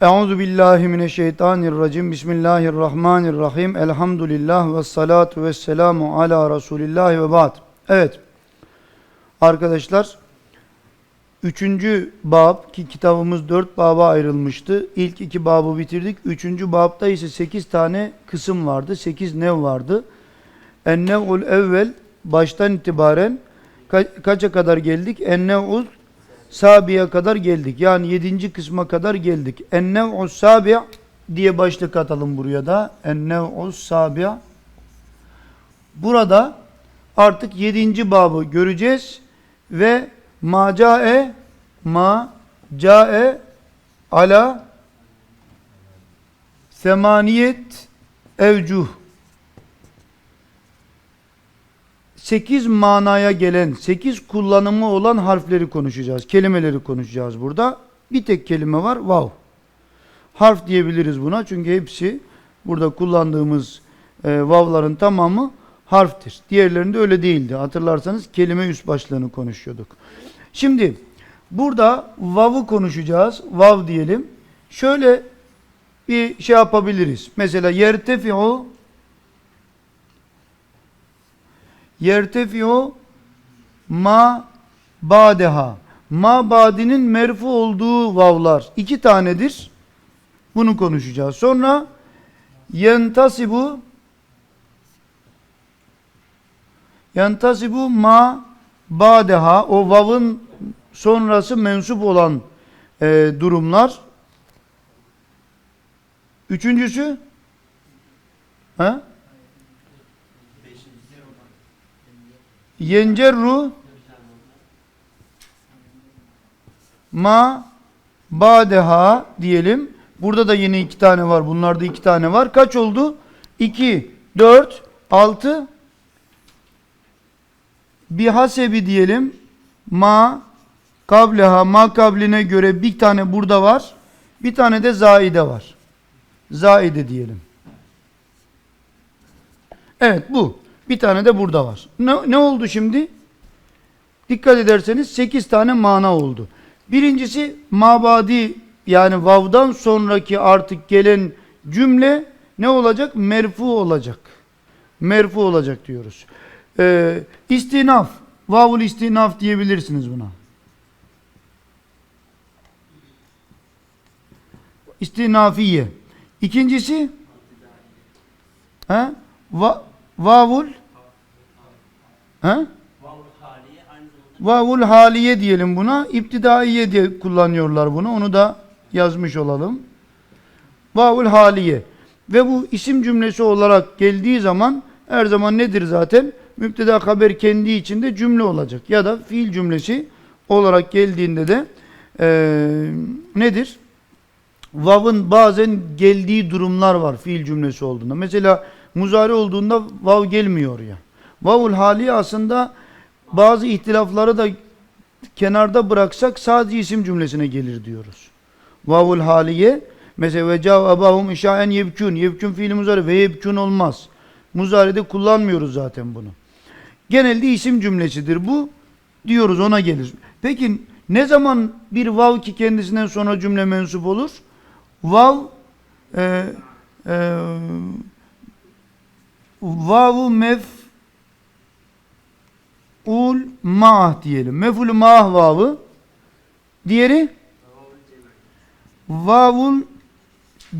Euzu billahi mineşşeytanirracim. Bismillahirrahmanirrahim. Elhamdülillah ve salatu ve selamu ala Resulillah ve ba'd. Evet. Arkadaşlar, üçüncü bab ki kitabımız dört baba ayrılmıştı. İlk iki babı bitirdik. Üçüncü babda ise sekiz tane kısım vardı. Sekiz nev vardı. Ennev'ul evvel baştan itibaren ka- kaça kadar geldik? Ennev'ul Sabi'ye kadar geldik. Yani yedinci kısma kadar geldik. Ennev'us sabi' diye başlık atalım buraya da. Ennev'us sabi' Burada artık yedinci babı göreceğiz ve macae ma cae ala semaniyet evcuh 8 manaya gelen, 8 kullanımı olan harfleri konuşacağız. Kelimeleri konuşacağız burada. Bir tek kelime var, vav. Harf diyebiliriz buna çünkü hepsi burada kullandığımız e, vavların tamamı harftir. Diğerlerinde öyle değildi. Hatırlarsanız kelime üst başlığını konuşuyorduk. Şimdi burada vav'ı konuşacağız. Vav diyelim. Şöyle bir şey yapabiliriz. Mesela yertefi'u yertefiu ma badeha. Ma badinin merfu olduğu vavlar iki tanedir. Bunu konuşacağız. Sonra yentasibu yentasibu ma badeha o vavın sonrası mensup olan e, durumlar. Üçüncüsü ha? Yencerru ma badeha diyelim. Burada da yine iki tane var. Bunlarda iki tane var. Kaç oldu? 2, 4, 6 bihasebi diyelim. Ma kableha ma kabline göre bir tane burada var. Bir tane de zaide var. Zaide diyelim. Evet bu. Bir tane de burada var. Ne, ne oldu şimdi? Dikkat ederseniz 8 tane mana oldu. Birincisi mabadi yani vav'dan sonraki artık gelen cümle ne olacak? Merfu olacak. Merfu olacak diyoruz. Ee, istinaf. Vavul istinaf diyebilirsiniz buna. İstinafiye. İkincisi he? Va, vavul he? Vavul haliye diyelim buna. İptidaiye diye kullanıyorlar bunu. Onu da yazmış olalım. Vavul haliye. Ve bu isim cümlesi olarak geldiği zaman her zaman nedir zaten? Müpteda haber kendi içinde cümle olacak. Ya da fiil cümlesi olarak geldiğinde de eee, nedir? Vav'ın bazen geldiği durumlar var fiil cümlesi olduğunda. Mesela muzari olduğunda vav gelmiyor ya. Vavul hali aslında bazı ihtilafları da kenarda bıraksak sadece isim cümlesine gelir diyoruz. Vavul haliye mesela ve cav abahum işaen yebkun. Yebkun fiili muzari ve yebkun olmaz. Muzari'de kullanmıyoruz zaten bunu. Genelde isim cümlesidir bu. Diyoruz ona gelir. Peki ne zaman bir vav ki kendisinden sonra cümle mensup olur? Vav e, e, vavu mef ul ma'ah diyelim. Mef'ul ma'ah vavı. Diğeri vavul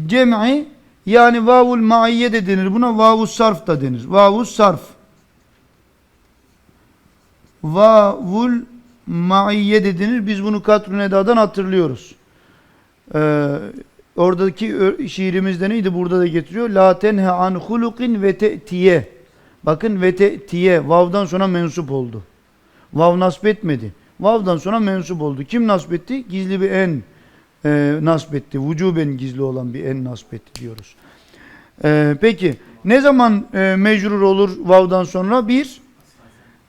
cem'i yani vavul ma'iyye de denir. Buna vavus sarf da denir. Vavus sarf. Vavul ma'iyye de denir. Biz bunu katrun edadan hatırlıyoruz. Ee, oradaki şiirimizde neydi? Burada da getiriyor. La tenhe an hulukin ve te'tiye. Bakın ve te'tiye. Vav'dan sonra mensup oldu. Vav nasip etmedi. Vav'dan sonra mensup oldu. Kim nasip etti? Gizli bir en e, nasip etti. Vücuben gizli olan bir en nasip etti diyoruz. E, peki ne zaman e, mecrur olur vav'dan sonra? Bir,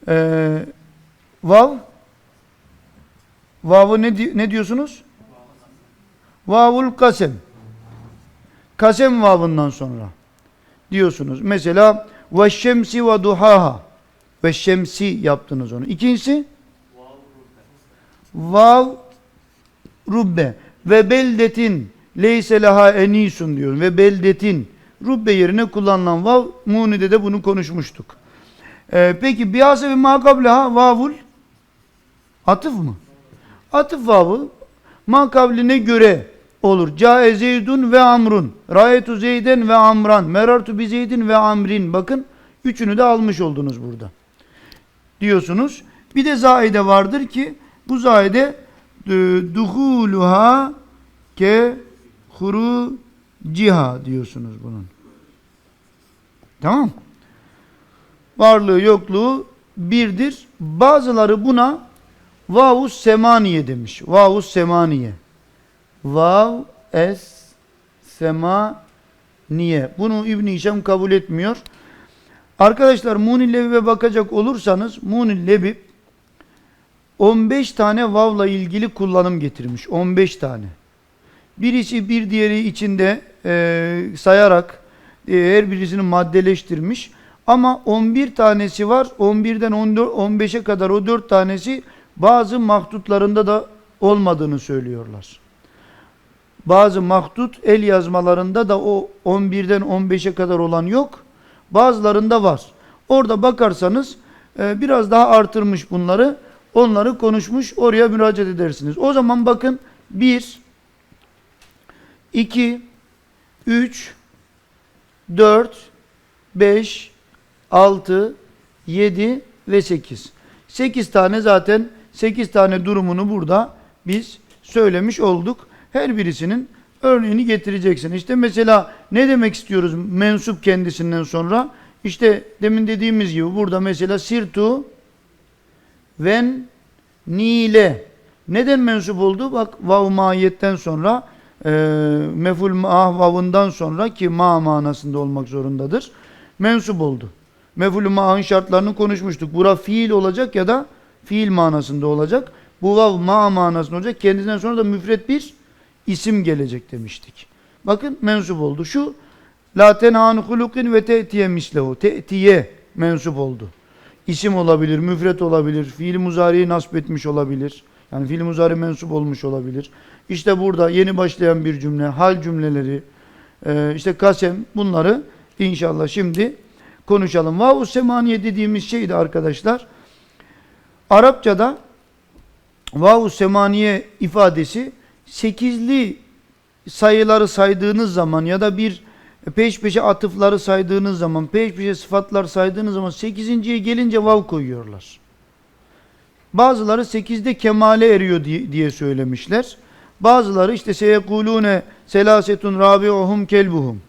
e, vav, vav'ı ne, ne diyorsunuz? Vavul kasem. Kasem vavından sonra diyorsunuz. Mesela ve şemsi ve duhaha. Ve şemsi yaptınız onu. İkincisi vav rubbe ve beldetin leyse leha enisun diyor ve beldetin rubbe yerine kullanılan vav munide de bunu konuşmuştuk. Ee, peki biyase ve makableha vavul atıf mı? Atıf vavı makabline göre olur. Cae zeydun ve amrun. Rayetu zeyden ve amran. Merartu bi zeydin ve amrin. Bakın üçünü de almış oldunuz burada. Diyorsunuz. Bir de zaide vardır ki bu zaide e, duhuluha ke huru ciha diyorsunuz bunun. Tamam. Varlığı yokluğu birdir. Bazıları buna vavus semaniye demiş. Vavus semaniye. Vav es sema niye? Bunu İbn Hişam kabul etmiyor. Arkadaşlar Munil Lebib'e bakacak olursanız Munil Lebib 15 tane vavla ilgili kullanım getirmiş. 15 tane. Birisi bir diğeri içinde e, sayarak e, her birisini maddeleştirmiş. Ama 11 tanesi var. 11'den 14, 15'e kadar o 4 tanesi bazı mahdutlarında da olmadığını söylüyorlar. Bazı mahdut el yazmalarında da o 11'den 15'e kadar olan yok. Bazılarında var. Orada bakarsanız e, biraz daha artırmış bunları. Onları konuşmuş. Oraya müracaat edersiniz. O zaman bakın 1 2 3 4 5 6 7 ve 8. 8 tane zaten 8 tane durumunu burada biz söylemiş olduk. Her birisinin örneğini getireceksin. İşte mesela ne demek istiyoruz mensup kendisinden sonra? İşte demin dediğimiz gibi burada mesela sirtu ven nile neden mensup oldu? Bak vav mahiyetten sonra e, meful ma vavından sonra ki ma manasında olmak zorundadır. Mensup oldu. Meful ma'ın şartlarını konuşmuştuk. Bura fiil olacak ya da fiil manasında olacak. Bu vav ma manasında olacak. Kendisinden sonra da müfret bir isim gelecek demiştik. Bakın mensup oldu. Şu la tenhanu hulukin ve te'tiye mislehu. Te'tiye mensup oldu. İsim olabilir, müfret olabilir, fiil muzariyi nasp etmiş olabilir. Yani fiil muzari mensup olmuş olabilir. İşte burada yeni başlayan bir cümle, hal cümleleri, e, işte kasem bunları inşallah şimdi konuşalım. Vav-u semaniye dediğimiz şeydi arkadaşlar. Arapçada vav-u semaniye ifadesi sekizli sayıları saydığınız zaman ya da bir peş peşe atıfları saydığınız zaman, peş peşe sıfatlar saydığınız zaman sekizinciye gelince vav koyuyorlar. Bazıları sekizde kemale eriyor diye, diye söylemişler. Bazıları işte seyekulune selasetun rabi'uhum kelbuhum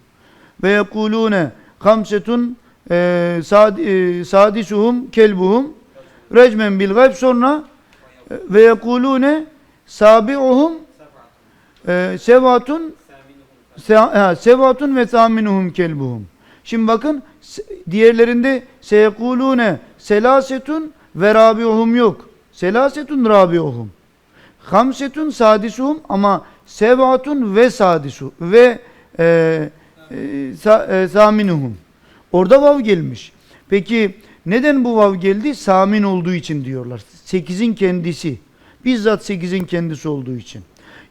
ve yekulune hamsetun e, sad, e, sadisuhum kelbuhum recmen bil gayb sonra e, ve yekulune sabi'uhum e, sevatun se, sevatun ve thaminuhum kelbuhum. Şimdi bakın diğerlerinde seyekulune selasetun ve rabi'uhum yok. Selasetun rabi'uhum. Hamsetun sadisuhum ama sebatun ve sadisu ve e, e, sa, e, saminuhum. Orada vav gelmiş. Peki neden bu vav geldi? Samin olduğu için diyorlar. Sekizin kendisi. Bizzat sekizin kendisi olduğu için.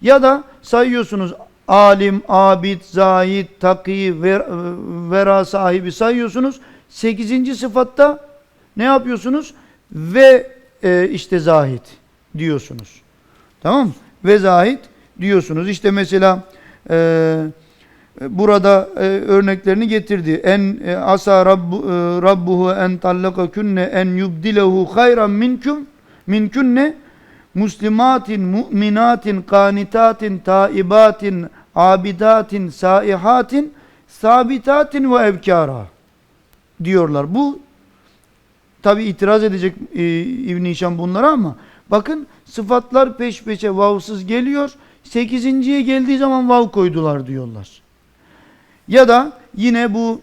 Ya da sayıyorsunuz alim, abid, zahid, taki, ver, vera sahibi sayıyorsunuz. Sekizinci sıfatta ne yapıyorsunuz? Ve e, işte zahid diyorsunuz. Tamam mı? Ve zahid diyorsunuz. İşte mesela e, burada e, örneklerini getirdi. En e, asa rabbu, e, rabbuhu en tallaka künne en yubdilehu hayran minkum minkünne muslimatin, mu'minatin, kanitatin, taibatin, abidatin, saihatin, sabitatin ve evkara diyorlar. Bu tabi itiraz edecek e, İbn-i bunlara ama bakın sıfatlar peş peşe vavsız geliyor. Sekizinciye geldiği zaman vav koydular diyorlar. Ya da yine bu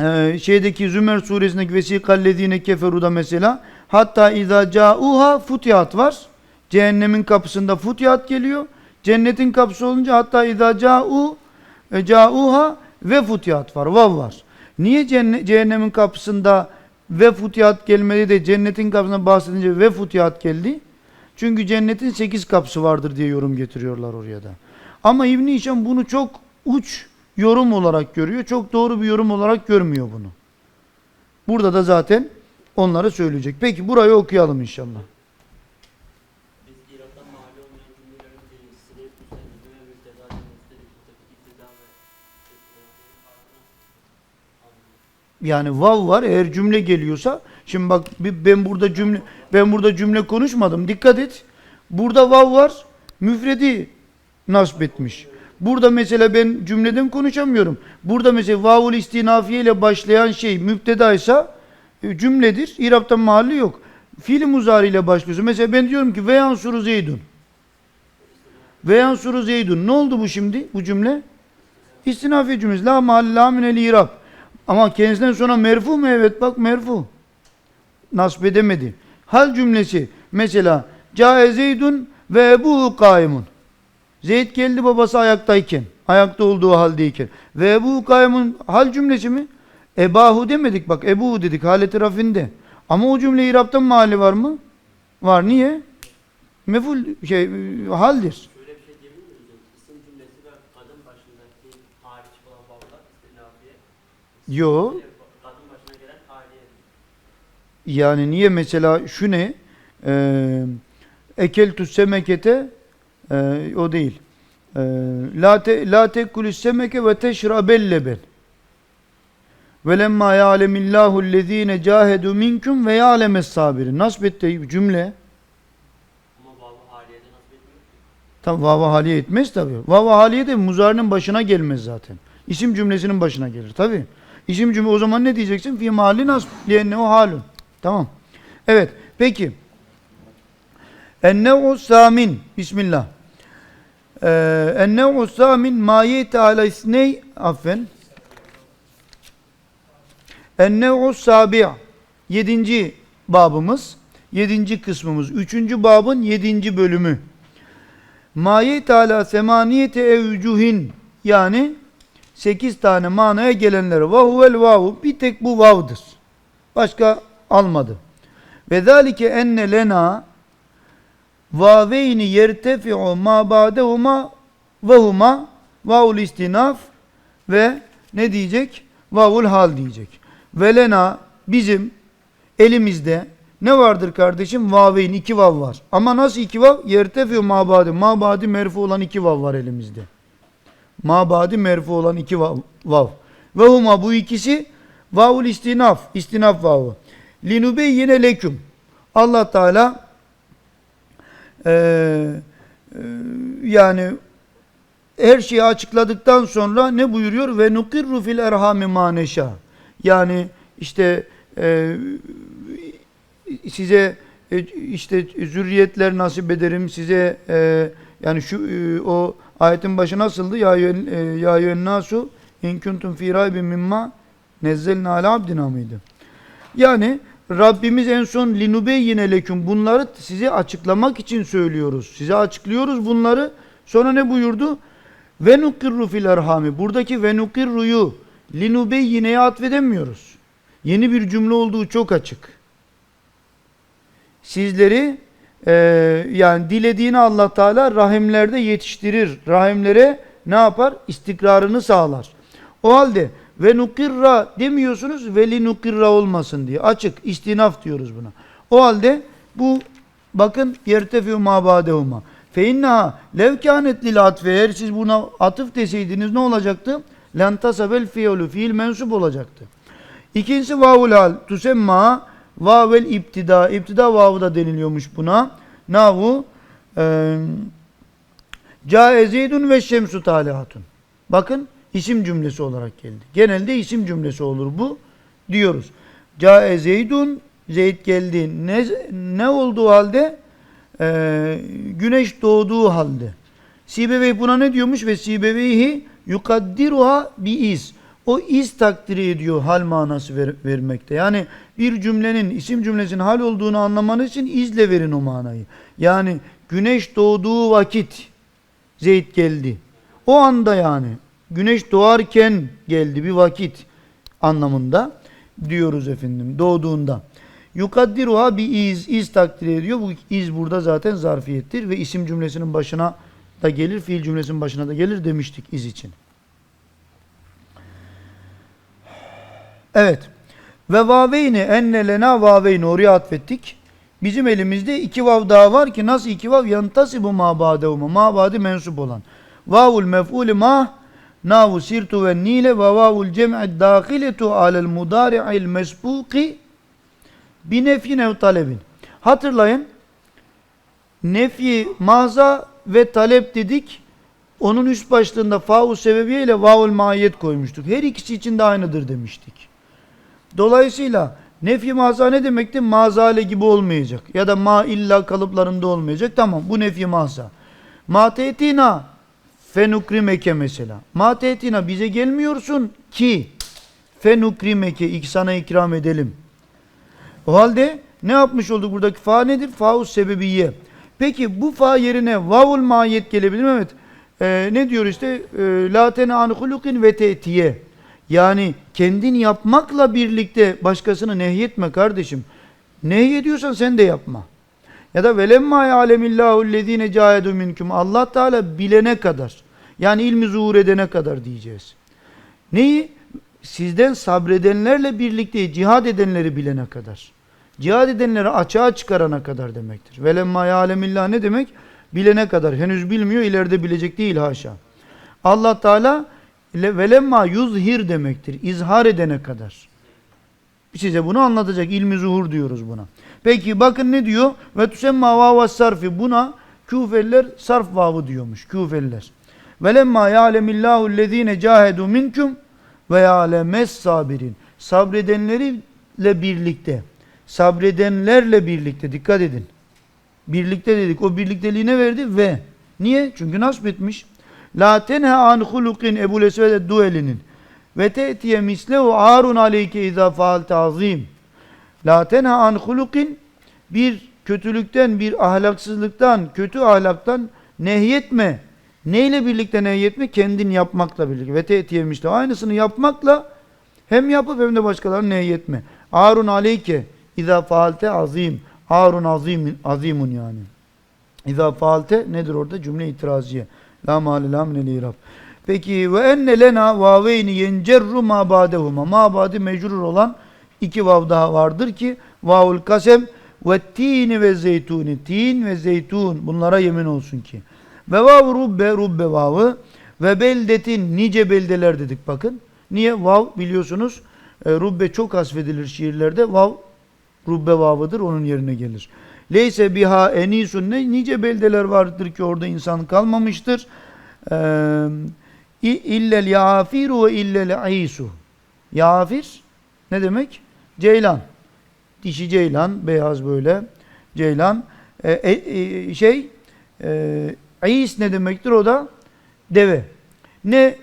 e, şeydeki Zümer suresindeki vesikallezine keferuda mesela hatta izâ câuha futihat var. Cehennemin kapısında futihat geliyor. Cennetin kapısı olunca hatta izâ câu e, câuha ve futihat var. Vav var. Niye cehennemin kapısında ve futihat gelmedi de cennetin kapısından bahsedince ve futihat geldi? Çünkü cennetin sekiz kapısı vardır diye yorum getiriyorlar oraya da. Ama İbn Hişam bunu çok uç yorum olarak görüyor. Çok doğru bir yorum olarak görmüyor bunu. Burada da zaten onları söyleyecek. Peki burayı okuyalım inşallah. Yani vav var eğer cümle geliyorsa şimdi bak ben burada cümle ben burada cümle konuşmadım. Dikkat et. Burada vav var. Müfredi nasp etmiş. Burada mesela ben cümleden konuşamıyorum. Burada mesela vavul istinafiye ile başlayan şey müptedaysa cümledir. İraptan mahalli yok. Fiil muzari ile başlıyorsa mesela ben diyorum ki ve yansuru zeydun. Ve yansuru zeydun. Ne oldu bu şimdi bu cümle? İstinafi cümlesi. La mahalle la minel irab. Ama kendisinden sonra merfu mu? Evet bak merfu. Nasp edemedi. Hal cümlesi mesela Cae Zeydun ve Ebu kaimun. Zeyd geldi babası ayaktayken. Ayakta olduğu haldeyken. Ve Ebu kaimun hal cümlesi mi? Ebahu demedik bak Ebu dedik haleti rafinde. Ama o cümle İrab'tan mahalli var mı? Var. Niye? Meful şey e, haldir. Şöyle bir şey diyebilir miyiz hocam? İsim cümlesi ve kadın başındaki hariç olan vavlar istinafiye. Yo. Bir de Kadın başına gelen haliye. Yani niye mesela şu ne? Ee, ekeltu semekete e, o değil. Ee, la te la tekulü semeke ve teşrabel leben. Ve lemma ya'lemillahu allazine cahedu minkum ve ya'lemes sabirin. Nasb etti cümle. Tam vava haliye etmez tabi. Vava haliye de muzarinin başına gelmez zaten. İsim cümlesinin başına gelir tabi. İsim cümle o zaman ne diyeceksin? Fi mahalli nasb. O halun. Tamam. Evet. Peki. Ennev'u samin. Bismillah. Ee, Ennev'u samin ma yeti ala isney affen. Ennev'u sabi' Yedinci babımız. Yedinci kısmımız. Üçüncü babın yedinci bölümü. Maye Teala semaniyete evcuhin yani 8 tane manaya gelenler. Ve huvel vavu bir tek bu vavdır. Başka almadı. Ve zalike enne lena vaveyni yertefi'u ma ba'dehuma ve huma vavul istinaf ve ne diyecek? Vavul hal diyecek. Ve lena bizim elimizde ne vardır kardeşim? Vaveyn iki vav var. Ama nasıl iki vav? Yertefiu mabadi. Mabadi merfu olan iki vav var elimizde. Mabadi merfu olan iki vav. vav. Ve huma bu ikisi vavul istinaf. istinaf vavı. Linubeyyine leküm. Allah Teala eee, eee, yani her şeyi açıkladıktan sonra ne buyuruyor? Ve nukirru fil erhami maneşa. Yani işte eee size e, işte zürriyetler nasip ederim size e, yani şu e, o ayetin başı nasıldı? Ya e, ya eyyühen nasu in kuntum fi raybin mimma nezzelna ala abdina mıydı? Yani Rabbimiz en son linubeyyine leküm bunları size açıklamak için söylüyoruz. Size açıklıyoruz bunları. Sonra ne buyurdu? Ve nukirru fil erhami buradaki ve nukirruyu linubeyyine'ye atfedemiyoruz yeni bir cümle olduğu çok açık sizleri e, yani dilediğini Allah Teala rahimlerde yetiştirir. Rahimlere ne yapar? İstikrarını sağlar. O halde ve nukirra demiyorsunuz veli nukirra olmasın diye. Açık istinaf diyoruz buna. O halde bu bakın yertefiu mabadehuma. Fe innaha lev kânet lil atfe eğer siz buna atıf deseydiniz ne olacaktı? Lentasabel fiilü fiil mensup olacaktı. İkincisi vavul hal tusemma vavel iptida. İptida vavı da deniliyormuş buna. Navu e, Cae zeydun ve şemsu talihatun. Bakın isim cümlesi olarak geldi. Genelde isim cümlesi olur bu diyoruz. Cae zeydun Zeyd geldi. Ne, ne olduğu halde? E, güneş doğduğu halde. Sibevey buna ne diyormuş? Ve Sibeveyhi yukaddiruha bi iz. O iz takdiri ediyor hal manası ver- vermekte. Yani bir cümlenin isim cümlesinin hal olduğunu anlamanız için izle verin o manayı. Yani güneş doğduğu vakit Zeyd geldi. O anda yani güneş doğarken geldi bir vakit anlamında diyoruz efendim doğduğunda. Yukaddiruha bir iz, iz takdir ediyor. Bu iz burada zaten zarfiyettir ve isim cümlesinin başına da gelir, fiil cümlesinin başına da gelir demiştik iz için. Evet. Ve vaveyni enne lena vaveyni oraya atfettik. Bizim elimizde iki vav daha var ki nasıl iki vav? Yantasibu ma ba'dehuma. Ma ba'di mensup olan. Vavul mef'ulü ma navu sirtu ve nile ve vavul cem'i dahiletu alel mudari'il mesbuki bi nefyin ev talebin. Hatırlayın. Nefi maza ve talep dedik. Onun üst başlığında fa'u sebebiye ile vavul maiyet koymuştuk. Her ikisi için de aynıdır demiştik. Dolayısıyla nefi maza ne demekti? Mazale gibi olmayacak. Ya da ma illa kalıplarında olmayacak. Tamam bu nefi maza. Ma te'tina fenukrimeke mesela. Ma te'tina bize gelmiyorsun ki fenukrimeke iki sana ikram edelim. O halde ne yapmış olduk buradaki fa nedir? Faus sebebiye. Peki bu fa yerine vavul mahiyet gelebilir mi? Evet. Ee, ne diyor işte? Ee, La tene an hulukin ve te'tiye. Yani kendin yapmakla birlikte başkasını nehyetme kardeşim. Nehyediyorsan sen de yapma. Ya da velemma ya'lemillahu ellezine cahedu minkum. Allah Teala bilene kadar. Yani ilmi zuhur edene kadar diyeceğiz. Neyi? Sizden sabredenlerle birlikte cihad edenleri bilene kadar. Cihad edenleri açığa çıkarana kadar demektir. Velemma ya'lemillah ne demek? Bilene kadar. Henüz bilmiyor, ileride bilecek değil haşa. Allah Teala le- velemma yuzhir demektir. İzhar edene kadar. Size bunu anlatacak. İlmi zuhur diyoruz buna. Peki bakın ne diyor? Ve tusemma vava sarfi. Buna Küfeliler sarf vavı diyormuş. Küfeliler. Velemma ya'lemillahu allazine cahedu minkum ve ya'lemes sabirin. Sabredenleriyle birlikte. Sabredenlerle birlikte. Dikkat edin. Birlikte dedik. O birlikteliği ne verdi? Ve. Niye? Çünkü nasip etmiş. La tenha an hulukin Ebu Lesved duelinin. Ve te'tiye mislehu arun aleyke izâ faalte azim. La tenha an hulukin bir kötülükten, bir ahlaksızlıktan, kötü ahlaktan nehyetme. Neyle birlikte nehyetme? Kendin yapmakla birlikte. Ve te'tiye işte aynısını yapmakla hem yapıp hem de başkalarını nehyetme. Arun aleyke izâ faalte azim. Arun azim, azimun yani. İzâ faalte nedir orada? Cümle itiraziye. La mâle la minel. Peki ve enne lena vaveyni yencerru ma ba'dehuma. Ma ba'di mecrur olan iki vav daha vardır ki vavul kasem ve tini ve zeytuni. Tin ve zeytun bunlara yemin olsun ki. Ve vav rubbe rubbe vavı ve beldetin nice beldeler dedik bakın. Niye? Vav biliyorsunuz e, rubbe çok hasfedilir şiirlerde. Vav rubbe vavıdır onun yerine gelir. Leyse biha enisun ne nice beldeler vardır ki orada insan kalmamıştır. Ee, illel yafiru ve illel isu. Yafir ne demek? Ceylan. Dişi ceylan, beyaz böyle ceylan. Ee, e, e, şey e, is ne demektir o da? Deve. Ne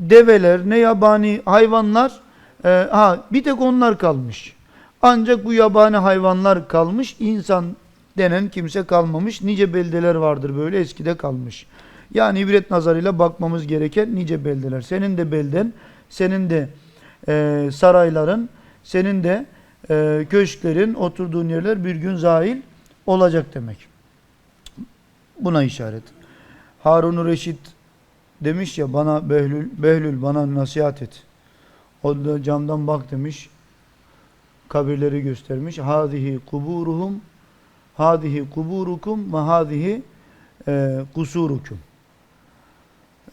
develer, ne yabani hayvanlar e, ha bir tek onlar kalmış. Ancak bu yabani hayvanlar kalmış, insan denen kimse kalmamış. Nice beldeler vardır böyle eskide kalmış. Yani ibret nazarıyla bakmamız gereken nice beldeler. Senin de belden, senin de e, sarayların, senin de e, köşklerin, oturduğun yerler bir gün zahil olacak demek. Buna işaret. Harun Reşit demiş ya bana Behlül, Behlül bana nasihat et. O da camdan bak demiş kabirleri göstermiş. Hadihi kuburuhum hadihi kuburukum ve hadihi e, kusurukum.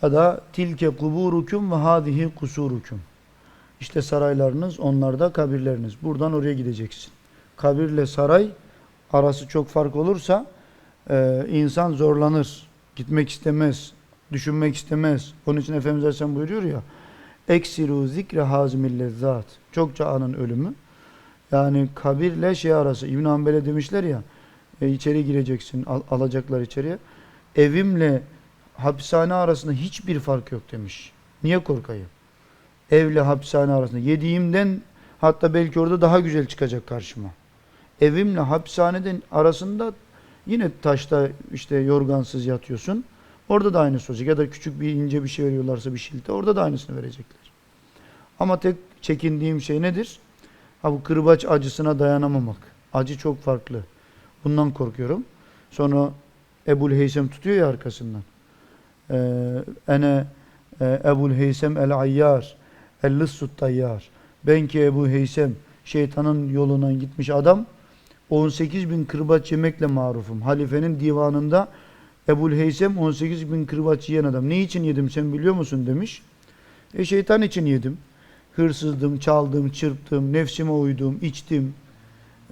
Ya da tilke kuburukum ve hadihi kusurukum. İşte saraylarınız, onlar da kabirleriniz. Buradan oraya gideceksin. Kabirle saray arası çok fark olursa e, insan zorlanır. Gitmek istemez. Düşünmek istemez. Onun için Efendimiz Aleyhisselam buyuruyor ya Eksiru zikre hazmil lezzat. Çokça anın ölümü. Yani kabirle şey arası. İbn Hanbel'e demişler ya e, içeri gireceksin al- alacaklar içeriye. Evimle hapishane arasında hiçbir fark yok demiş. Niye korkayım? Evle hapishane arasında. Yediğimden hatta belki orada daha güzel çıkacak karşıma. Evimle hapishaneden arasında yine taşta işte yorgansız yatıyorsun. Orada da aynısı olacak. Ya da küçük bir ince bir şey veriyorlarsa bir şilte orada da aynısını verecekler. Ama tek çekindiğim şey nedir? Ha bu kırbaç acısına dayanamamak. Acı çok farklı. Bundan korkuyorum. Sonra Ebul Heysem tutuyor ya arkasından. Ee, ene e, Ebul Heysem el Ayyar el Lissut Tayyar. Ben ki Ebu Heysem şeytanın yolundan gitmiş adam 18 bin kırbaç yemekle marufum. Halifenin divanında Ebul Heysem 18 bin kırbaç yiyen adam. Ne için yedim sen biliyor musun demiş. E şeytan için yedim. Hırsızdım, çaldım, çırptım, nefsime uydum, içtim.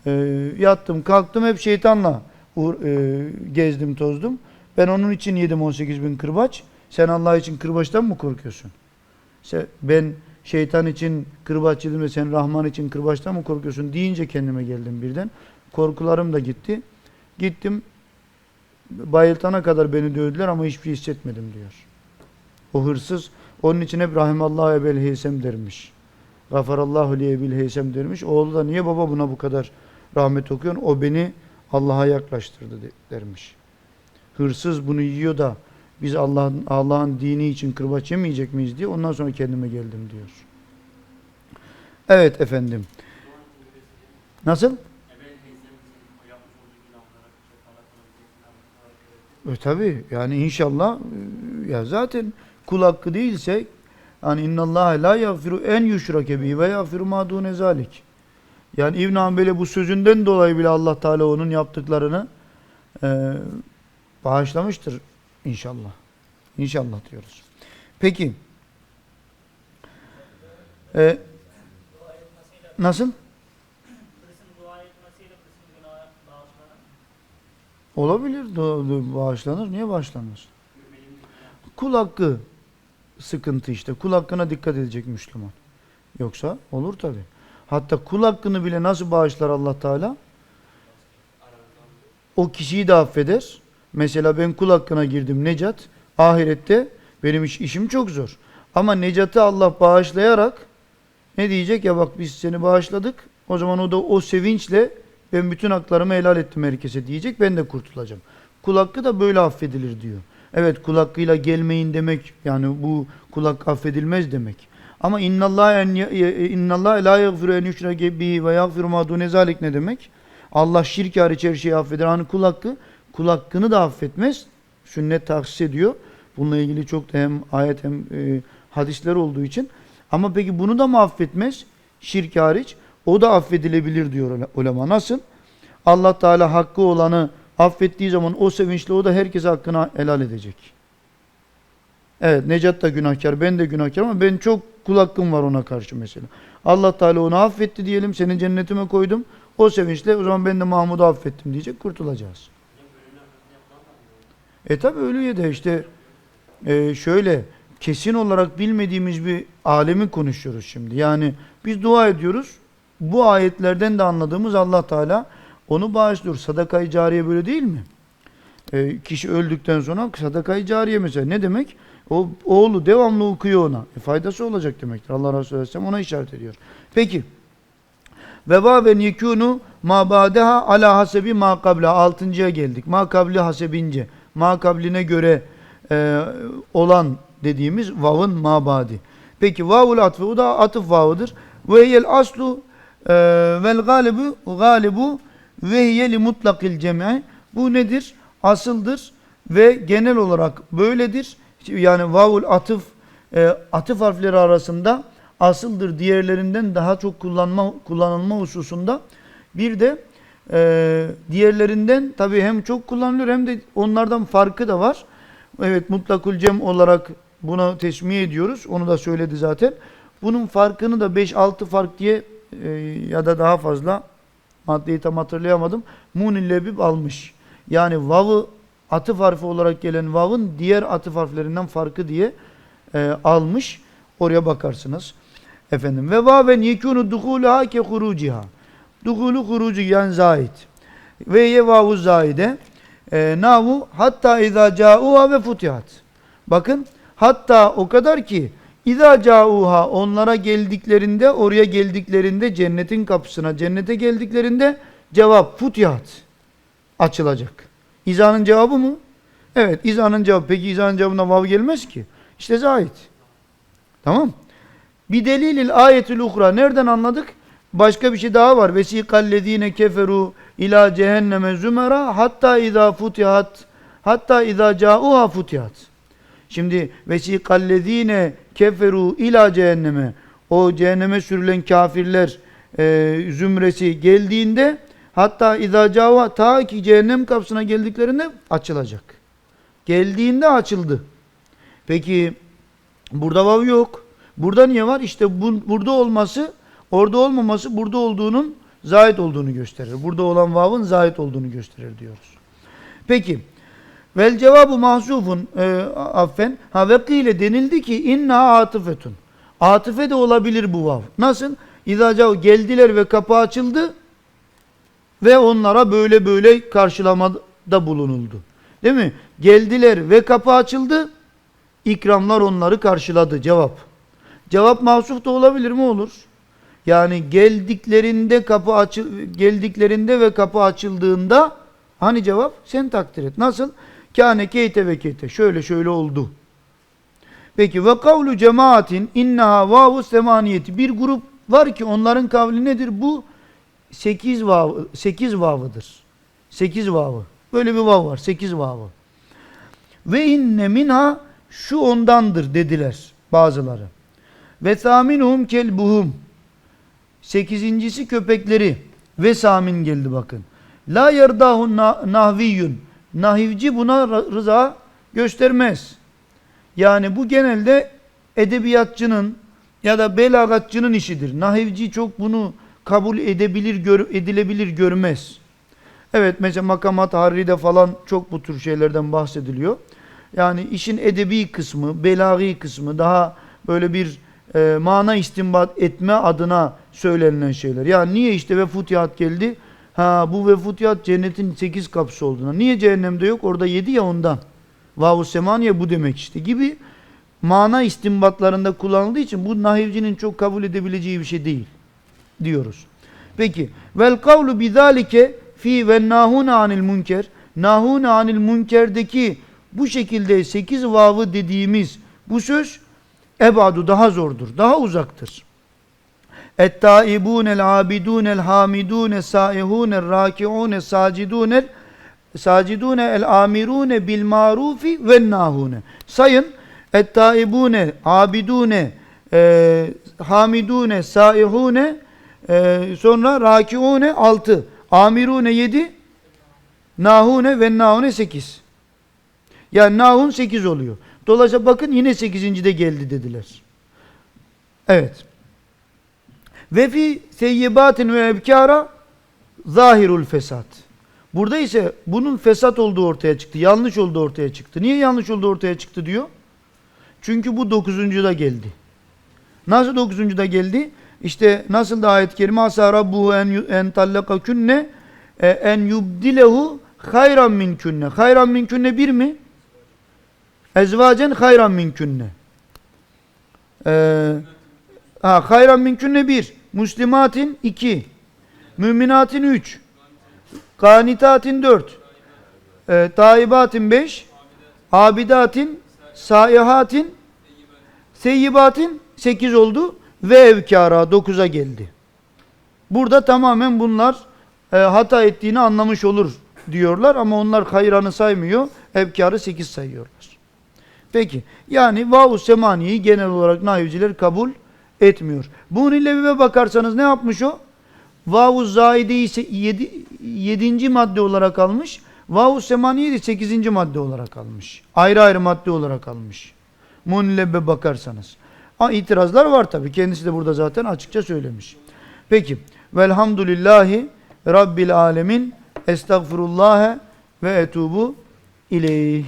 E, yattım, kalktım hep şeytanla uğra- e, gezdim, tozdum. Ben onun için yedim 18 bin kırbaç. Sen Allah için kırbaçtan mı korkuyorsun? Sen, ben şeytan için kırbaç yedim ve sen Rahman için kırbaçtan mı korkuyorsun deyince kendime geldim birden. Korkularım da gitti. Gittim bayıltana kadar beni dövdüler ama hiçbir şey hissetmedim diyor. O hırsız onun için hep Rahimallahu ebel heysem dermiş. Gafarallahu liye bil heysem dermiş. Oğlu da niye baba buna bu kadar rahmet okuyorsun? O beni Allah'a yaklaştırdı de- dermiş. Hırsız bunu yiyor da biz Allah'ın Allah'ın dini için kırbaç yemeyecek miyiz diye ondan sonra kendime geldim diyor. Evet efendim. Nasıl? E tabi yani inşallah e, ya zaten kul hakkı değilse yani innallâhe la yagfiru en yuşrake bihi ve yagfiru ma dune zalik. Yani İbn Hanbel'e bu sözünden dolayı bile Allah Teala onun yaptıklarını e, bağışlamıştır inşallah. İnşallah diyoruz. Peki. E, nasıl? Olabilir. Bağışlanır. Niye bağışlanmaz? Kul hakkı sıkıntı işte. Kul hakkına dikkat edecek Müslüman. Yoksa olur tabi. Hatta kul hakkını bile nasıl bağışlar Allah Teala? O kişiyi de affeder. Mesela ben kul hakkına girdim Necat. Ahirette benim iş, işim çok zor. Ama Necat'ı Allah bağışlayarak ne diyecek? Ya bak biz seni bağışladık. O zaman o da o sevinçle ben bütün haklarımı helal ettim herkese diyecek. Ben de kurtulacağım. Kul hakkı da böyle affedilir diyor. Evet kul hakkıyla gelmeyin demek yani bu kul hakkı affedilmez demek. Ama innallah en innallah la yaghfiru en yushrake bihi ve yaghfiru ma dune zalik ne demek? Allah şirk hariç her şeyi affeder. Hani kul hakkı kul hakkını da affetmez. Sünnet tahsis ediyor. Bununla ilgili çok da hem ayet hem e, hadisler olduğu için. Ama peki bunu da mı affetmez? Şirk hariç. O da affedilebilir diyor ule- ulema. Nasıl? Allah Teala hakkı olanı affettiği zaman o sevinçle o da herkese hakkını helal edecek. Evet Necat da günahkar, ben de günahkar ama ben çok kul hakkım var ona karşı mesela. Allah Teala onu affetti diyelim, seni cennetime koydum. O sevinçle o zaman ben de Mahmud'u affettim diyecek, kurtulacağız. E tabi ölüye de işte e, şöyle kesin olarak bilmediğimiz bir alemi konuşuyoruz şimdi. Yani biz dua ediyoruz. Bu ayetlerden de anladığımız Allah Teala onu bağışlıyor. Sadakayı cariye böyle değil mi? E, kişi öldükten sonra sadakayı cariye mesela ne demek? O oğlu devamlı okuyor ona. E, faydası olacak demektir. Allah Resulü Aleyhisselam ona işaret ediyor. Peki. Ve vaven yekûnu ma ba'deha ala hasebi ma kabla. Altıncıya geldik. Ma kabli hasebince. Ma kabline göre e, olan dediğimiz vavın mabadi. Peki vavul atfı o da atıf vavıdır. Ve hiyel aslu e, vel galibu galibu ve hiyeli mutlakil cem'i. Bu nedir? Asıldır ve genel olarak böyledir. Yani vavul atıf e, atıf harfleri arasında asıldır diğerlerinden daha çok kullanma kullanılma hususunda bir de e, diğerlerinden tabii hem çok kullanılıyor hem de onlardan farkı da var. Evet mutlakul cem olarak buna teşmih ediyoruz. Onu da söyledi zaten. Bunun farkını da 5-6 fark diye e, ya da daha fazla maddeyi tam hatırlayamadım. Munil lebib almış. Yani vav'ı atıf harfi olarak gelen vav'ın diğer atıf harflerinden farkı diye e, almış. Oraya bakarsınız. Efendim ve vaven yekunu duhuluha ke huruciha. Duhulu hurucu yani zahid. Ve ye vavu zahide. E, navu hatta izâ câuha ve futihat. Bakın hatta o kadar ki İza cauha onlara geldiklerinde oraya geldiklerinde cennetin kapısına cennete geldiklerinde cevap futihat açılacak. İza'nın cevabı mı? Evet İza'nın cevabı. Peki İza'nın cevabına vav gelmez ki. İşte zahid. Tamam. Bir delilil ayetül uhra. Nereden anladık? Başka bir şey daha var. Vesikallezine keferu ila cehenneme zümera hatta izâ futihat hatta izâ cauha futihat. Şimdi vesikallezine keferu ila cehenneme o cehenneme sürülen kafirler e, zümresi geldiğinde hatta izâ cava ta ki cehennem kapısına geldiklerinde açılacak. Geldiğinde açıldı. Peki burada vav yok. Burada niye var? İşte bu, burada olması, orada olmaması burada olduğunun zahit olduğunu gösterir. Burada olan vavın zahit olduğunu gösterir diyoruz. Peki. Vel cevabı mahzufun e, affen. Ha ve denildi ki inna atıfetun. Atıfe de olabilir bu vav. Nasıl? İzâ cav geldiler ve kapı açıldı ve onlara böyle böyle karşılamada bulunuldu. Değil mi? Geldiler ve kapı açıldı. İkramlar onları karşıladı. Cevap. Cevap mahsuf da olabilir mi? Olur. Yani geldiklerinde kapı açı geldiklerinde ve kapı açıldığında hani cevap sen takdir et. Nasıl? Kâne keyte ve keyte. Şöyle şöyle oldu. Peki ve kavlu cemaatin innaha vavu semaniyeti. Bir grup var ki onların kavli nedir? Bu 8 vav 8 vavıdır. 8 vavı. Böyle bir vav var. 8 vavı. Ve inne minha şu ondandır dediler bazıları. Ve saminuhum kelbuhum. Sekizincisi köpekleri. Ve samin geldi bakın. La yerdahu na- nahviyyun. Nahivci buna rıza göstermez. Yani bu genelde edebiyatçının ya da belagatçının işidir. Nahivci çok bunu kabul edebilir, gör, edilebilir görmez. Evet mesela makamat harride falan çok bu tür şeylerden bahsediliyor. Yani işin edebi kısmı, belagi kısmı daha böyle bir e, mana istinbat etme adına söylenilen şeyler. Yani niye işte ve futiyat geldi? Ha bu ve futiyat cennetin 8 kapısı olduğuna. Niye cehennemde yok? Orada 7 ya ondan. Vavu semaniye bu demek işte gibi mana istinbatlarında kullanıldığı için bu nahivcinin çok kabul edebileceği bir şey değil diyoruz. Peki vel kavlu bizalike fi ve nahuna anil münker nahuna anil münkerdeki bu şekilde 8 vavı dediğimiz bu söz ebadu daha zordur. Daha uzaktır. Et-taibunel abidunel hamidune saihunel rakiune sacidunel sacidune el amirune bil marufi ve nahune. Sayın et-taibune abidune e, hamidune saihune e, sonra rakiune 6 amirune 7 nahune ve nahune 8 yani nahun 8 oluyor. Dolayısıyla bakın yine 8. de geldi dediler. Evet. Ve fi seyyibatin ve ebkara zahirul fesat. Burada ise bunun fesat olduğu ortaya çıktı. Yanlış olduğu ortaya çıktı. Niye yanlış olduğu ortaya çıktı diyor? Çünkü bu dokuzuncuda geldi. Nasıl dokuzuncuda geldi? İşte nasıl da ayet-i kerime asa rabbuhu en, en tallaka künne e, en yubdilehu hayran min künne. Hayran min künne bir mi? Ezvacen hayran min künne. Ee, ha, hayran min künne bir. Müslimatin iki. Müminatin üç. Kanitatin dört. E, taibatin beş. Abidatin, saihatin, seyyibatin sekiz oldu. Ve evkara dokuza geldi. Burada tamamen bunlar e, hata ettiğini anlamış olur diyorlar ama onlar hayranı saymıyor. Evkarı sekiz sayıyorlar. Peki yani vav semaniyi genel olarak nahivciler kabul etmiyor. Bunun ile bakarsanız ne yapmış o? Vav-u zaideyi ise yedi, yedinci madde olarak almış. Vav-u semaniyi de sekizinci madde olarak almış. Ayrı ayrı madde olarak almış. Munlebe bakarsanız. Ha, itirazlar var tabi. Kendisi de burada zaten açıkça söylemiş. Peki. Velhamdülillahi Rabbil alemin. Estağfirullahe ve etubu ileyh.